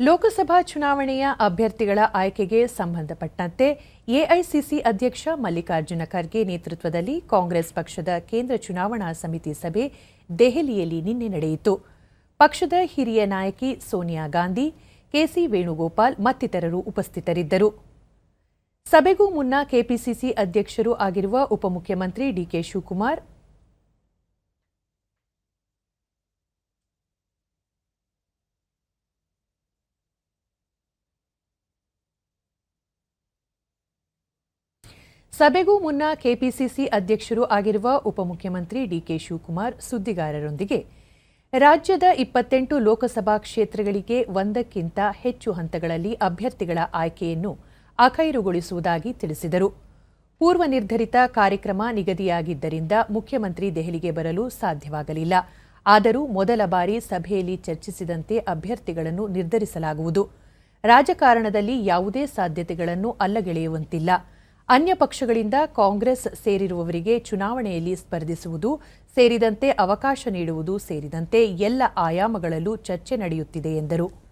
ಲೋಕಸಭಾ ಚುನಾವಣೆಯ ಅಭ್ಯರ್ಥಿಗಳ ಆಯ್ಕೆಗೆ ಸಂಬಂಧಪಟ್ಟಂತೆ ಎಐಸಿಸಿ ಅಧ್ಯಕ್ಷ ಮಲ್ಲಿಕಾರ್ಜುನ ಖರ್ಗೆ ನೇತೃತ್ವದಲ್ಲಿ ಕಾಂಗ್ರೆಸ್ ಪಕ್ಷದ ಕೇಂದ್ರ ಚುನಾವಣಾ ಸಮಿತಿ ಸಭೆ ದೆಹಲಿಯಲ್ಲಿ ನಿನ್ನೆ ನಡೆಯಿತು. ಪಕ್ಷದ ಹಿರಿಯ ನಾಯಕಿ ಸೋನಿಯಾ ಗಾಂಧಿ, ಕೆಸಿ ವೇಣುಗೋಪಾಲ್ ಮತ್ತಿತರರು ಉಪಸ್ಥಿತರಿದ್ದರು. ಸಭೆಗೂ ಮುನ್ನ ಕೆಪಿಸಿಸಿ ಅಧ್ಯಕ್ಷರೂ ಆಗಿರುವ ಉಪಮುಖ್ಯಮಂತ್ರಿ ಡಿಕೆ ಶಿವಕುಮಾರ್ ಸಭೆಗೂ ಮುನ್ನ ಕೆಪಿಸಿಸಿ ಅಧ್ಯಕ್ಷರು ಆಗಿರುವ ಉಪಮುಖ್ಯಮಂತ್ರಿ ಡಿಕೆ ಶಿವಕುಮಾರ್ ಸುದ್ದಿಗಾರರೊಂದಿಗೆ. ರಾಜ್ಯದ ಇಪ್ಪತ್ತೆಂಟು ಲೋಕಸಭಾ ಕ್ಷೇತ್ರಗಳಿಗೆ ಒಂದಕ್ಕಿಂತ ಹೆಚ್ಚು ಹಂತಗಳಲ್ಲಿ ಅಭ್ಯರ್ಥಿಗಳ ಆಯ್ಕೆಯನ್ನು ಅಖೈರುಗೊಳಿಸುವುದಾಗಿ ತಿಳಿಸಿದರು. ಪೂರ್ವ ನಿರ್ಧರಿತ ಕಾರ್ಯಕ್ರಮ ನಿಗದಿಯಾಗಿದ್ದರಿಂದ ಮುಖ್ಯಮಂತ್ರಿ ದೆಹಲಿಗೆ ಬರಲು ಸಾಧ್ಯವಾಗಲಿಲ್ಲ. ಆದರೂ ಮೊದಲ ಬಾರಿ ಸಭೆಯಲ್ಲಿ ಚರ್ಚಿಸಿದಂತೆ ಅಭ್ಯರ್ಥಿಗಳನ್ನು ನಿರ್ಧರಿಸಲಾಗುವುದು. ರಾಜಕಾರಣದಲ್ಲಿ ಯಾವುದೇ ಸಾಧ್ಯತೆಗಳನ್ನು ಅಲ್ಲಗೆಳೆಯುವಂತಿಲ್ಲ. ಅನ್ಯ ಪಕ್ಷಗಳಿಂದ ಕಾಂಗ್ರೆಸ್ ಸೇರಿರುವವರಿಗೆ ಚುನಾವಣೆಯಲ್ಲಿ ಸ್ಪರ್ಧಿಸುವುದು ಸೇರಿದಂತೆ ಅವಕಾಶ ನೀಡುವುದು ಸೇರಿದಂತೆ ಎಲ್ಲ ಆಯಾಮಗಳಲ್ಲೂ ಚರ್ಚೆ ನಡೆಯುತ್ತಿದೆ ಎಂದರು.